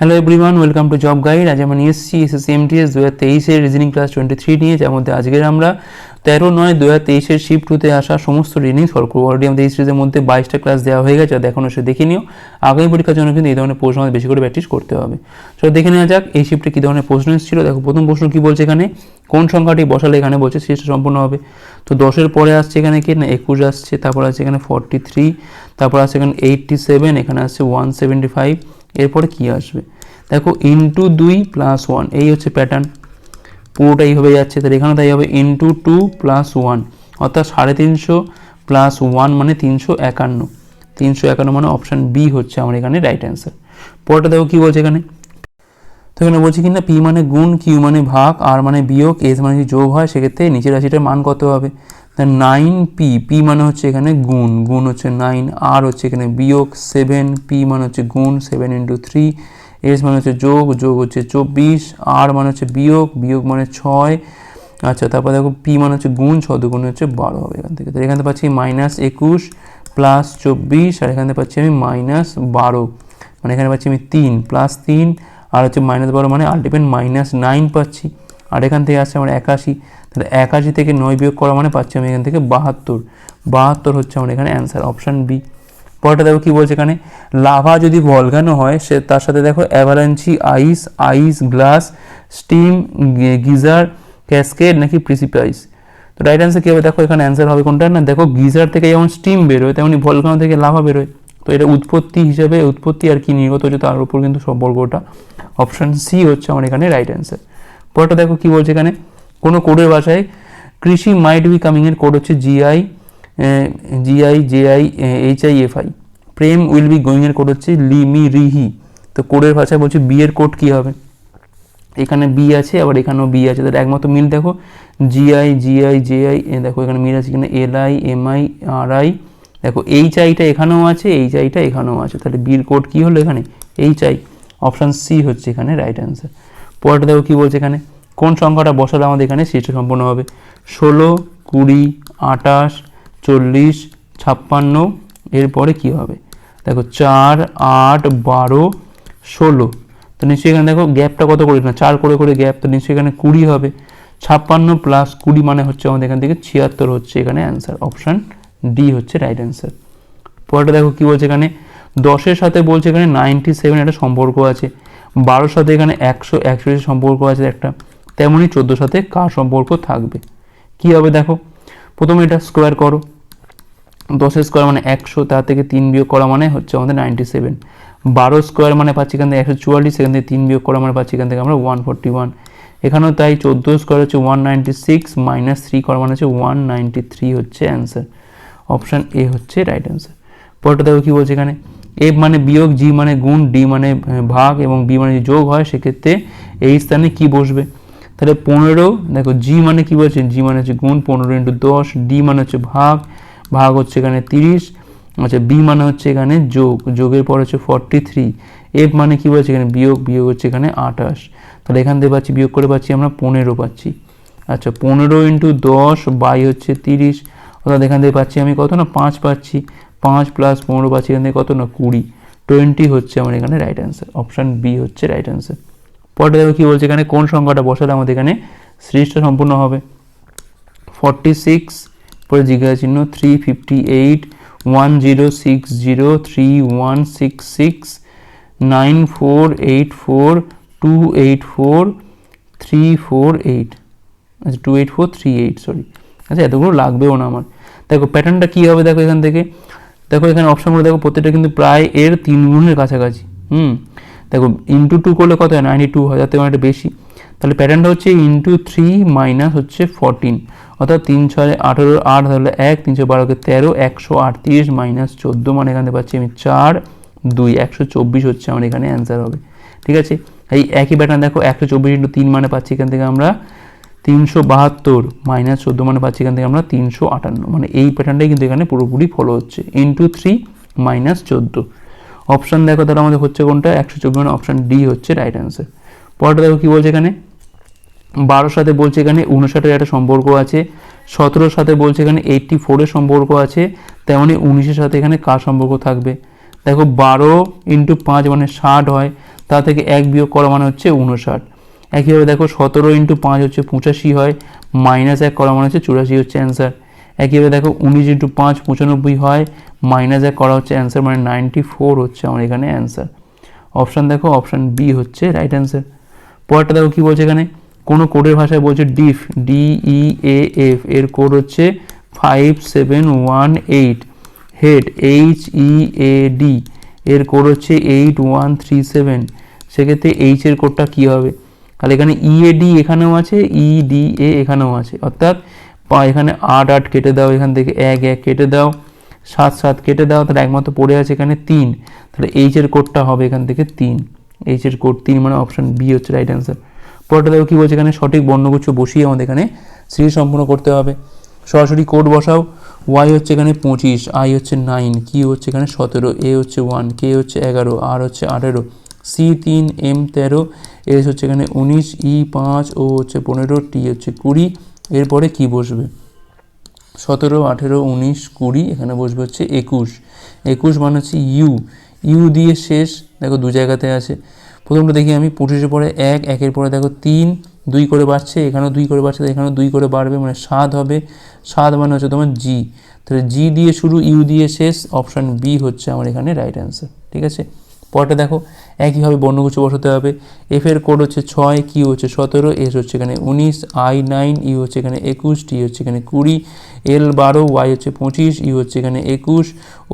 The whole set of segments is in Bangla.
Hello everyone welcome to job guide আজ আমরা নিয়ে এস এস এমটিএস দু হাজার তেইশের রিজনিং ক্লাস টোয়েন্টি থ্রি নিয়ে, যার মধ্যে আজকের আমরা তেরো নয় দু হাজার তেইশের শিফট টুতে আসা সমস্ত রিজনিং সলভ করব। অলরেডি আমাদের এই সিরিজের মধ্যে বাইশটা ক্লাস দেওয়া হয়ে গেছে দেখুন সে দেখে নিও। আগামী পরীক্ষার জন্য কিন্তু এই ধরনের প্রশ্ন আমাদের বেশি করে প্র্যাকটিস করতে হবে। চলো দেখে নেওয়া যাক এই শিফটে কী ধরনের প্রশ্ন এসেছিল। দেখো, প্রথম প্রশ্ন কী বলছে এখানে? কোন সংখ্যাটি বসালে এখানে বলছে সিরিজটা সম্পূর্ণ হবে। তো দশের পরে আসছে এখানে কি? না, একুশ আসছে, তারপর আছে এখানে ফর্টি থ্রি তারপর আছে এখানে এইটটি সেভেন এখানে আসছে ওয়ান সেভেন্টি ফাইভ এরপরে কী আসবে? দেখো ইন্টু দুই প্লাস ওয়ান এই হচ্ছে প্যাটার্ন পুরোটা এইভাবে যাচ্ছে, তাহলে এখানে তাই হবে ইন্টু টু প্লাস ওয়ান অর্থাৎ সাড়ে তিনশো প্লাস ওয়ান মানে তিনশো একান্ন। তিনশো একান্ন মানে অপশান বি হচ্ছে আমার এখানে রাইট অ্যান্সার পরেরটা দেখো কী বলছে এখানে? তো এখানে বলছি কিনা পি মানে গুণ কিউ মানে ভাগ আর মানে বিয়োগ এস মানে যোগ হয়, সেক্ষেত্রে নিচের রাশিটার মান কত হবে? নাইন পি পি মানে হচ্ছে এখানে গুণ গুণ হচ্ছে নাইন আর হচ্ছে এখানে বিয়োগ সেভেন পি মানে হচ্ছে গুণ সেভেন ইন্টু থ্রি এস মানে হচ্ছে যোগ যোগ হচ্ছে চব্বিশ আর মানে হচ্ছে বিয়োগ বিয়োগ মানে ছয়। আচ্ছা তারপর দেখো পি মানে হচ্ছে গুণ, ছ দুগুণ হচ্ছে বারো হবে এখান থেকে। তো এখান পাচ্ছি মাইনাস একুশ প্লাস চব্বিশ, আর এখান পাচ্ছি আমি মাইনাস বারো। মানে এখানে পাচ্ছি আমি তিন প্লাস তিন, আর হচ্ছে মাইনাস বারো মানে আলটিমেট মাইনাস নাইন পাচ্ছি। আর এখান থেকে আসছে আমার একাশি। তাহলে একাশি থেকে নয় বিয়োগ করা মানে পাচ্ছি আমি এখান থেকে বাহাত্তর। বাহাত্তর হচ্ছে আমার এখানে অ্যান্সার অপশান বি পরেরটা দেখো কী বলছে এখানে? লাভা যদি ভলগানো হয়, সে তার সাথে দেখো avalanche ice ice glass steam geyser cascade নাকি প্রিসিপাইস তো রাইট অ্যান্সার কী হবে? দেখো এখানে অ্যান্সার হবে কোনটা না? দেখো গিজার থেকে যেমন স্টিম বেরোয়, তেমনি ভলগানো থেকে লাভা বেরোয়। তো এটা উৎপত্তি হিসেবে, উৎপত্তি আর কি নির্গত হচ্ছে তার উপর কিন্তু সম্পর্কটা। অপশান সি হচ্ছে আমার এখানে রাইট অ্যান্সার পরেরটা দেখো কী বলছে এখানে? কোনো কোডের ভাষায়, কৃষি মাইট বি কামিং এর কোড হচ্ছে GI GI JI H I F I Prem will be going এর কোড হচ্ছে লি মি রিহি তো কোডের ভাষায় বলছে বি এর কোড কী হবে? এখানে বি আছে, আবার এখানেও বি আছে। তাহলে একমাত্র মিল দেখো জিআই জিআই জেআই দেখো এখানে মিল আছে এখানে L I M I R I দেখো এইচ আইটা এখানেও আছে এইচ আইটা এখানেও আছে। তাহলে বির কোড কী হলো এখানে? এইচ আই অপশান সি হচ্ছে এখানে রাইট অ্যান্সার পরেরটা দেখো কী বলছে এখানে? কোন সংখ্যাটা বসালে আমাদের এখানে সিস্টেম সম্পূর্ণ হবে? ষোলো, কুড়ি আটাশ চল্লিশ, ছাপ্পান্ন, এরপরে কী হবে? দেখো চার, আট, বারো, ষোলো। তো নিশ্চয়ই এখানে দেখো গ্যাপটা কত করে? না, চার করে করে গ্যাপ, তো নিশ্চয়ই এখানে কুড়ি হবে। ছাপ্পান্ন প্লাস কুড়ি মানে হচ্ছে আমাদের এখান থেকে ছিয়াত্তর হচ্ছে এখানে অ্যান্সার অপশান ডি হচ্ছে রাইট অ্যান্সার পরেরটা দেখো কী বলছে এখানে? দশের সাথে বলছে এখানে নাইনটি সেভেন একটা সম্পর্ক আছে। বারোর সাথে এখানে একশো একশো সম্পর্ক আছে একটা। তেমনই চোদ্দোর সাথে কার সম্পর্ক থাকবে? কী হবে দেখো? প্রথমে এটা স্কোয়ার করো। দশের স্কোয়ার মানে একশো, তার থেকে তিন বিয়োগ করা মানে হচ্ছে আমাদের নাইনটি সেভেন বারো স্কোয়ার মানে পাচ্ছি এখান থেকে একশো চুয়াল্লিশ, সেখান থেকে তিন বিয়োগ করা মানে পাচ্ছি এখান থেকে আমরা ওয়ান ফোরটি ওয়ান এখানেও তাই চোদ্দ স্কোয়ার হচ্ছে one ninety six minus three করা মানে হচ্ছে ওয়ান নাইনটি থ্রি হচ্ছে অ্যান্সার অপশান এ হচ্ছে রাইট অ্যান্সার পরটা দেখো কী বলছে এখানে? এফ মানে বিয়োগ জি মানে গুণ ডি মানে ভাগ এবং বি মানে যোগ হয়, সেক্ষেত্রে এই স্থানে কি বসবে? তাহলে পনেরো, দেখো জি মানে কি বলছে? জি মানে হচ্ছে গুণ পনেরো ইন্টু দশ ডি মানে হচ্ছে ভাগ ভাগ হচ্ছে এখানে তিরিশ আচ্ছা বি মানে হচ্ছে এখানে যোগ, যোগের পর হচ্ছে ফর্টি থ্রি এফ মানে কি বলছে এখানে? বিয়োগ বিয়োগ হচ্ছে এখানে আঠাশ, তাহলে এখান থেকে পাচ্ছি, বিয়োগ করে পাচ্ছি আমরা পনেরো পাচ্ছি আচ্ছা পনেরো ইন্টু দশ বাই হচ্ছে তিরিশ, অর্থাৎ এখান থেকে পাচ্ছি আমি কত না? পাঁচ পাচ্ছি, পাঁচ প্লাস পনেরো পাচ্ছি এখান থেকে কত না? কুড়ি টোয়েন্টি হচ্ছে আমার এখানে রাইট অ্যান্সার অপশান বি হচ্ছে রাইট অ্যান্সার পরে দেখো কী বলছে এখানে, কোন সংখ্যাটা বসালে আমাদের এখানে সিরিজটা সম্পূর্ণ হবে? ফর্টি সিক্স পরে জিজ্ঞাসা চিহ্ন three fifty eight one zero six zero three one six six nine four eight four two eight four three four eight আচ্ছা two eight four three eight sorry আচ্ছা এতগুলো লাগবেও না আমার। দেখো প্যাটার্নটা কী হবে দেখো এখান থেকে? দেখো এখানে অপশানগুলো দেখো, প্রত্যেকটা কিন্তু প্রায় এর তিন গুণের কাছাকাছি। হুম? দেখো ইন্টু টু করলে কত হয়? নাইনটি টু হাজার থেকে একটা বেশি। তাহলে প্যাটার্নটা হচ্ছে ইন্টু থ্রি মাইনাস হচ্ছে ফোরটিন অর্থাৎ তিন ছয় আঠেরো আট, তাহলে এক তিনশো বারোকে তেরো, একশো আটত্রিশ মাইনাস চোদ্দ মানে এখানে পাচ্ছি আমি চার, দুই, একশো চব্বিশ হচ্ছে আমার এখানে অ্যান্সার হবে। ঠিক আছে? এই একই প্যাটার্ন দেখো, একশো চব্বিশ ইন্টু তিন মানে পাচ্ছি এখান থেকে আমরা তিনশো বাহাত্তর মাইনাস চোদ্দ মানে পাচ্ছি এখান থেকে আমরা তিনশো আটান্ন। মানে এই প্যাটার্নটাই কিন্তু এখানে পুরোপুরি ফলো হচ্ছে। ইন্টু থ্রি মাইনাস চোদ্দ। অপশান দেখো তাহলে আমাদের হচ্ছে কোনটা? একশো চব্বিশ মানে অপশান ডি হচ্ছে রাইট অ্যান্সার পরেরটা দেখো কী বলছে এখানে? বারোর সাথে বলছে এখানে, উনষাটের একটা সম্পর্ক আছে। সতেরোর সাথে বলছে এখানে এইটটি ফোরের সম্পর্ক আছে। তেমনি উনিশের সাথে এখানে কার সম্পর্ক থাকবে? দেখো বারো ইন্টু পাঁচ মানে ষাট হয়, তা থেকে এক বিয়োগ করা মানে হচ্ছে উনষাট। একইভাবে দেখো সতেরো ইন্টু পাঁচ হচ্ছে পঁচাশি হয় মাইনাস এক করা মানে হচ্ছে চুরাশি হচ্ছে অ্যান্সার একইভাবে দেখো উনিশ ইন্টু পাঁচ পঁচানব্বই হয় মাইনাস এক করা হচ্ছে অ্যান্সার মানে নাইনটি ফোর হচ্ছে আমার এখানে অ্যান্সার অপশান দেখো অপশান বি হচ্ছে রাইট অ্যান্সার পরেরটা দেখো কী বলছে এখানে? কোনো কোডের ভাষায় বলছে ডিফ ডিই এ এফ এর কোড হচ্ছে five seven one eight head H E A D এর কোড হচ্ছে এইট ওয়ান থ্রি সেভেন সেক্ষেত্রে এইচ এর কোডটা কী হবে? তাহলে এখানে ইএডি এখানেও আছে ইডি এ এখানেও আছে, অর্থাৎ এখানে আট আট কেটে দাও এখান থেকে এক এক কেটে দাও, সাত সাত কেটে দাও, তাহলে একমাত্র পড়ে আছে এখানে তিন। তাহলে এইচ এর কোডটা হবে এখান থেকে তিন। এইচ এর কোড তিন মানে অপশন বি হচ্ছে রাইট অ্যান্সার পরেরটা দেখো কী বলছে এখানে? সঠিক বর্ণগুচ্ছ বসিয়ে আমাদের এখানে সিরিজ সম্পূর্ণ করতে হবে। সরাসরি কোড বসাও। ওয়াই হচ্ছে এখানে পঁচিশ আই হচ্ছে নাইন কি হচ্ছে এখানে সতেরো এ হচ্ছে ওয়ান কে হচ্ছে এগারো আর হচ্ছে আঠেরো। সি তিন এম তেরো এস হচ্ছে এখানে উনিশ ই পাঁচ ও হচ্ছে পনেরো টি হচ্ছে কুড়ি। এরপরে কি বসবে? সতেরো, আঠেরো, উনিশ, কুড়ি, এখানে বসবে হচ্ছে একুশ। একুশ মানে হচ্ছে ইউ। ইউ দিয়ে শেষ, দেখো দু জায়গাতে আছে। প্রথমটা দেখি আমি পঁচিশের পরে এক, একের পরে দেখো তিন, দুই করে বাড়ছে, এখানেও দুই করে বাড়ছে, এখানেও দুই করে বাড়বে মানে সাত হবে। সাত মানে হচ্ছে তোমার জি। তাহলে জি দিয়ে শুরু, ইউ দিয়ে শেষ, অপশান বি হচ্ছে আমার এখানে রাইট অ্যান্সার, ঠিক আছে? পরটা দেখো, একইভাবে বর্ণগুচ্ছ বসাতে হবে। এফ এর কোড হচ্ছে ছয় কিউ হচ্ছে সতেরো এস হচ্ছে এখানে উনিশ আই নাইন ইউ হচ্ছে এখানে একুশ টি হচ্ছে এখানে কুড়ি এল বারো ওয়াই হচ্ছে পঁচিশ ইউ হচ্ছে এখানে একুশ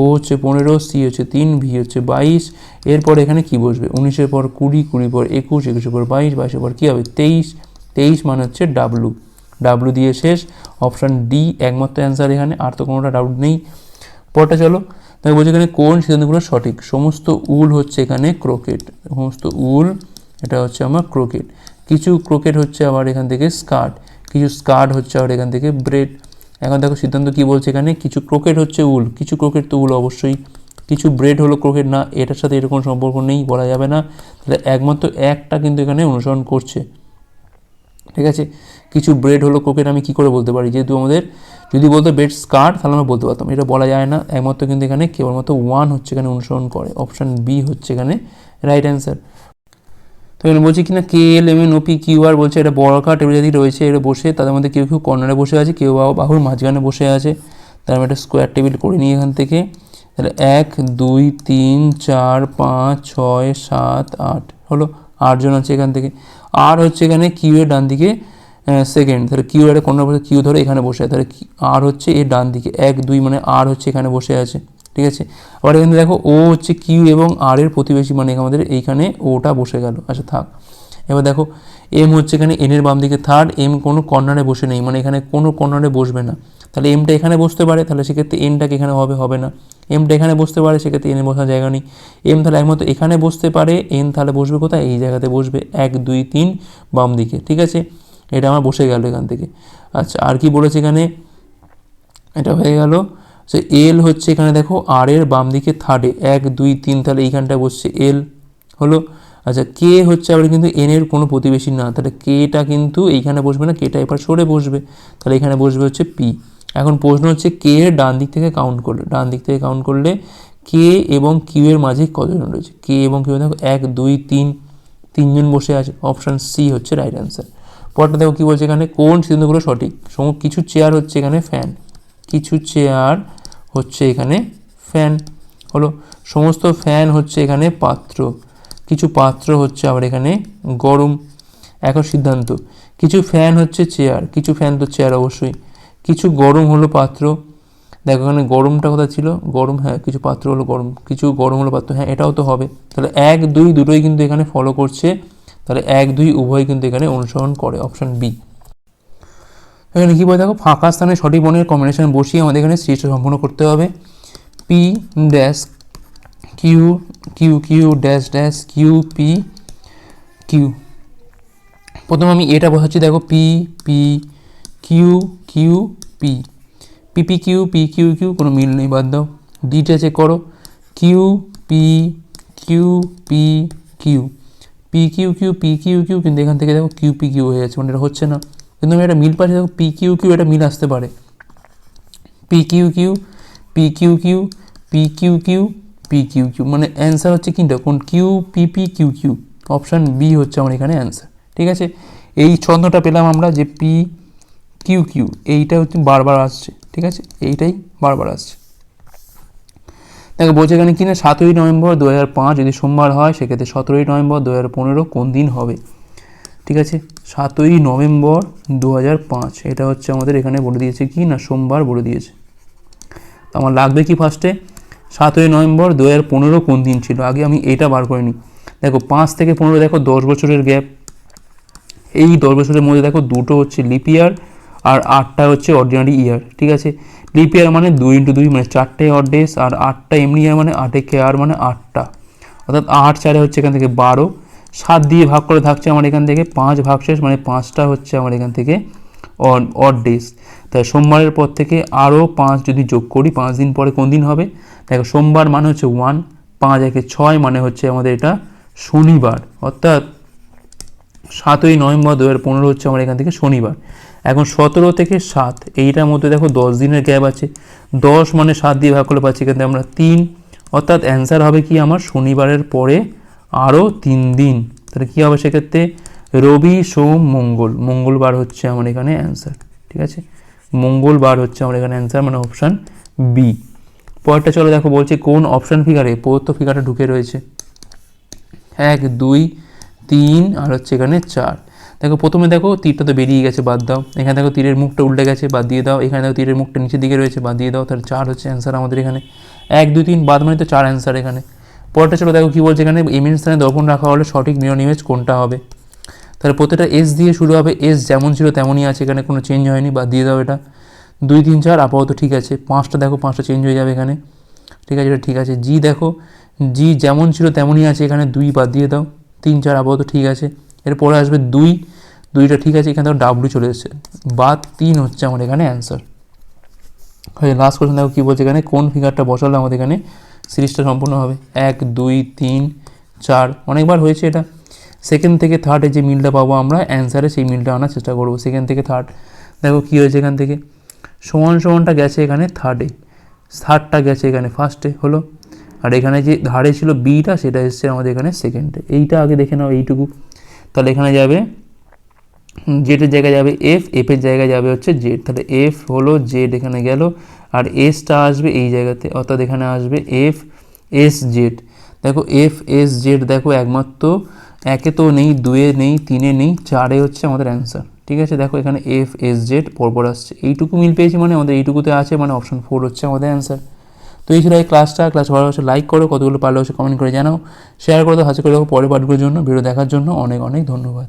ও হচ্ছে পনেরো সি হচ্ছে তিন ভি হচ্ছে বাইশ। এরপর এখানে কি বসবে? উনিশের পর কুড়ি কুড়ি পর একুশ, একুশের পর বাইশ, বাইশের পর কী হবে? তেইশ। তেইশ মানে হচ্ছে ডাব্লু ডাব্লু দিয়ে শেষ। অপশান ডি একমাত্র অ্যান্সার এখানে, আর তো কোনোটা ডাউট নেই। পরটা চলো। তাই বলছে এখানে কোন সিদ্ধান্তগুলো সঠিক? সমস্ত উল হচ্ছে এখানে ক্রোকেট। সমস্ত উল, এটা হচ্ছে আমার ক্রোকেট। কিছু ক্রোকেট হচ্ছে আবার এখান থেকে স্কার্ট। কিছু স্কার্ট হচ্ছে আবার এখান থেকে ব্রেড। এখন দেখো সিদ্ধান্ত কি বলছে এখানে? কিছু ক্রোকেট হচ্ছে উল। কিছু ক্রোকেট তো উল অবশ্যই। কিছু ব্রেড হলো ক্রোকেট না, এটার সাথে এরকম সম্পর্ক নেই, বলা যাবে না। তাহলে একমাত্র একটা কিন্তু এখানে অনুসরণ করছে। ঠিক আছে? কিছু ব্রেড হলো ক্রোকেট আমি কি করে বলতে পারি? যেহেতু আমাদের যদি বলতো বেড স্কার্ট তাহলে আমরা বলতে পারতাম। এটা বলা যায় না। একমাত্র কিন্তু এখানে কেবলমাত্র ওয়ান হচ্ছে এখানে অনুসরণ করে। অপশান বি হচ্ছে এখানে রাইট অ্যান্সার তো এখানে বলছি কিনা K L M N O P Q R বলছে, এটা বড়কার টেবিল যদি রয়েছে, এটা বসে, তাদের মধ্যে কেউ কেউ কর্নারে বসে আছে, কেউ বাহুর মাঝখানে বসে আছে। তার আমি একটা স্কোয়ার টেবিল করে নিই এখান থেকে। তাহলে এক, দুই, তিন, চার, পাঁচ, ছয়, সাত, আট, হলো আটজন আছে এখান থেকে। আর হচ্ছে এখানে কিউ এর ডান দিকে সেকেন্ড তাহলে কিউ এর কোনো কিউ ধরে এখানে বসে আছে। তাহলে আর হচ্ছে এর ডান দিকে, এক, দুই মানে আর হচ্ছে এখানে বসে আছে, ঠিক আছে? আবার এখানে দেখো ও হচ্ছে কিউ এবং আর এর প্রতিবেশী মানে আমাদের এইখানে ওটা বসে গেল। আচ্ছা থাক। এবার দেখো এম হচ্ছে এখানে এন এর বাম দিকে থার্ড এম কোনো কর্নারে বসে নেই মানে এখানে কোনো কর্নারে বসবে না। তাহলে এমটা এখানে বসতে পারে, তাহলে সেক্ষেত্রে এনটাকে এখানে হবে হবে না। এমটা এখানে বসতে পারে, সেক্ষেত্রে এনে বসার জায়গা নেই। এম তাহলে একমাত্র এখানে বসতে পারে এন তাহলে বসবে কোথায়? এই জায়গাতে বসবে। এক, দুই, তিন, বাম দিকে, ঠিক আছে? এটা আমার বসে গেল এখান থেকে। আচ্ছা আর কি বলেছে এখানে? এটা হয়ে গেল। সে এল হচ্ছে এখানে দেখো আর এর বাম দিকে থার্ডে এক, দুই, তিন, তাহলে এইখানটায় বসছে এল হলো? আচ্ছা কে হচ্ছে আবার কিন্তু এন এর কোনো প্রতিবেশী না। তাহলে কেটা কিন্তু এইখানে বসবে না কেটা এবার সরে বসবে। তাহলে এখানে বসবে হচ্ছে পি এখন প্রশ্ন হচ্ছে কে এর ডান দিক থেকে কাউন্ট করলে, ডান দিক থেকে কাউন্ট করলে কে এবং কিউ এর মাঝে কতজন রয়েছে? কে এবং কিউ দেখো, এক, দুই, তিন, তিনজন বসে আছে। অপশান সি হচ্ছে রাইট অ্যান্সার পরটা দেখো কী বলছে এখানে? কোন সিদ্ধান্তগুলো সঠিক? সম, কিছু চেয়ার হচ্ছে এখানে ফ্যান কিছু চেয়ার হচ্ছে এখানে ফ্যান হলো, সমস্ত ফ্যান হচ্ছে এখানে পাত্র। কিছু পাত্র হচ্ছে আবার এখানে গরম, এখন সিদ্ধান্ত। কিছু ফ্যান হচ্ছে চেয়ার কিছু ফ্যান তো চেয়ার অবশ্যই। কিছু গরম হলো পাত্র। দেখো এখানে গরমটা কোথায় ছিল? গরম হ্যাঁ কিছু পাত্র হলো গরম, কিছু গরম হলো পাত্র হ্যাঁ এটাও তো হবে। তাহলে এক, দুই, দুটোই কিন্তু এখানে ফলো করছে তাহলে এক, দুই উভয় কিন্তু এখানে অনুসরণ করে অপশন বি এখানে কী বলে দেখো? ফাঁকা স্থানে সঠিক বর্ণের কম্বিনেশন বসিয়ে আমাদের এখানে সৃষ্টি সম্পূর্ণ করতে হবে। P dash Q Q Q dash dash Q P Q প্রথমে আমি এটা বসাচ্ছি দেখো P P Q Q P P P Q P Q Q কোনো মিল নেই, বাদ দাও। ডিটা চেক করো। Q P Q P Q P Q Q P Q Q কিন্তু এখান থেকে দেখো কিউ পি কিউ হয়ে যাচ্ছে মানে এটা হচ্ছে না। কিন্তু আমি একটা মিল পাচ্ছি, দেখো পি কিউ কিউ এটা মিল আসতে পারে। P Q Q P Q Q P Q Q P Q Q মানে অ্যান্সার হচ্ছে কিনটা? কোন Q P P Q Q option B হচ্ছে আমার এখানে অ্যান্সার ঠিক আছে? এই ছন্দটা পেলাম আমরা যে পি কিউ কিউ এইটা হচ্ছে বারবার আসছে। ঠিক আছে? এইটাই বারবার আসছে। দেখো, বলছে এখানে কিনা সাতই নভেম্বর দু হাজার পাঁচ, যদি সোমবার হয়, সেক্ষেত্রে সতেরোই নভেম্বর দু হাজার পনেরো কোন দিন হবে? ঠিক আছে? সাতই নভেম্বর দু হাজার পাঁচ, এটা হচ্ছে আমাদের এখানে বলে দিয়েছে কি না? সোমবার বলে দিয়েছে। তো আমার লাগবে কি ফার্স্টে সাতই নভেম্বর দু হাজার পনেরো কোন দিন ছিল? আগে আমি এটা বার করে নিই। দেখো, পাঁচ থেকে পনেরো, দেখো, দশ বছরের গ্যাপ এই দশ বছরের মধ্যে, দেখো, দুটো হচ্ছে লিপ ইয়ার আর আটটা হচ্ছে অর্ডিনারি ইয়ার ঠিক আছে? লিপ ইয়ার মানে দুই ইন্টু দুই মানে চারটে অড ডেস আর আটটা এমনি ইয়ার মানে আটে কে আর মানে আটটা। অর্থাৎ আট চারে হচ্ছে এখান থেকে বারো, সাত দিয়ে ভাগ করে থাকছে আমার এখান থেকে পাঁচ ভাগ শেষ মানে পাঁচটা হচ্ছে আমার এখান থেকে অড ডেস তাই সোমবারের পর থেকে আরও পাঁচ যদি যোগ করি, পাঁচ দিন পরে কোন দিন হবে? দেখো, সোমবার মানে হচ্ছে ওয়ান পাঁচ একে ছয় মানে হচ্ছে আমাদের এটা শনিবার। অর্থাৎ সাতই নভেম্বর দু হাজার পনেরো হচ্ছে আমার এখান থেকে শনিবার। এখন সতেরো থেকে সাত, এইটার মধ্যে দেখো দশ দিনের গ্যাপ আছে। দশ মানে সাত দিয়ে ভাগ করলে পাচ্ছি এখান থেকে আমরা তিন। অর্থাৎ অ্যান্সার হবে কি আমার শনিবারের পরে আরও তিন দিন। তাহলে কী হবে সেক্ষেত্রে? রবি, সোম, মঙ্গল। মঙ্গলবার হচ্ছে আমার এখানে অ্যান্সার ঠিক আছে? মঙ্গলবার হচ্ছে আমার এখানে অ্যান্সার মানে অপশান বি পরেরটা চলো দেখো, বলছে কোন অপশান ফিগারে প্রদত্ত ফিগারটা ঢুকে রয়েছে। এক, দুই তিন আর হচ্ছে এখানে চার। দেখো প্রথমে দেখো তীরটা তো বেরিয়ে গেছে, বাদ দাও। এখানে দেখো তীরের মুখটা উল্টে গেছে, বাদ দিয়ে দাও। এখানে দেখো তীরের মুখটা নিচের দিকে রয়েছে, বাদ দিয়ে দাও। তাহলে চার হচ্ছে অ্যান্সার আমাদের এখানে। এক, দুই, তিন, বাদ মানে তো চার অ্যান্সার এখানে। পরেরটা চলো দেখো কী বলছে এখানে। এমিন স্থানে দর্পণ রাখা হলে, সঠিক মিরন ইমেজ কোনটা হবে? তাহলে প্রত্যেকটা এস দিয়ে শুরু হবে এস যেমন ছিল তেমনই আছে, এখানে কোনো চেঞ্জ হয়নি, বাদ দিয়ে দাও এটা। দুই, তিন, চার, আপাতত ঠিক আছে। পাঁচটা দেখো, পাঁচটা চেঞ্জ হয়ে যাবে এখানে। ঠিক আছে, এটা ঠিক আছে। জি দেখো জি যেমন ছিল তেমনই আছে, এখানে দুই বাদ দিয়ে দাও। তিন চার আপাতত ঠিক আছে। এরপরে আসবে দুই, দুইটা ঠিক আছে, এখানে দেখো ডাব্লু চলে এসেছে। বাদ তিন হচ্ছে আমার এখানে অ্যান্সার হয়ে লাস্ট কোশ্চেন দেখো কী বলছে এখানে, কোন ফিগারটা বসালে আমাদের এখানে সিরিজটা সম্পূর্ণ হবে? এক, দুই, তিন, চার, অনেকবার হয়েছে এটা। সেকেন্ড থেকে থার্ডে যে মিলটা পাবো আমরা অ্যান্সারে সেই মিলটা আনার চেষ্টা করব। সেকেন্ড থেকে থার্ড দেখো কী হয়েছে এখান থেকে? সমান সমানটা গেছে এখানে থার্ডে থার্ডটা গেছে এখানে ফার্স্টে হলো? আর এখানে যে ধারে ছিল বিটা সেটা এসছে আমাদের এখানে সেকেন্ডে এইটা আগে দেখে নাও এইটুকু। তাহলে এখানে যাবে জেডের জায়গায় যাবে এফ এফের জায়গায় যাবে হচ্ছে জেড তাহলে এফ হলো জেড এখানে গেল, আর এসটা আসবে এই জায়গাতে, অর্থাৎ এখানে আসবে এফ এস জেড দেখো এফ এস জেড দেখো একমাত্র, একে তো নেই, দুয়ে নেই, তিনে নেই, চারে হচ্ছে আমাদের অ্যান্সার ঠিক আছে? দেখো এখানে এফ এস জেড পরপর আসছে। এইটুকু মিল পেয়েছি মানে আমাদের এইটুকুতে আছে মানে অপশন ফোর হচ্ছে আমাদের অ্যান্সার তো এই ছিল এই ক্লাসটা ক্লাস ভালো হচ্ছে লাইক করো, কতগুলো পারলে হচ্ছে কমেন্ট করে জানাও। শেয়ার করে দাও হাসি করে পরের পাঠগুলোর জন্য, ভিডিও দেখার জন্য। অনেক অনেক ধন্যবাদ।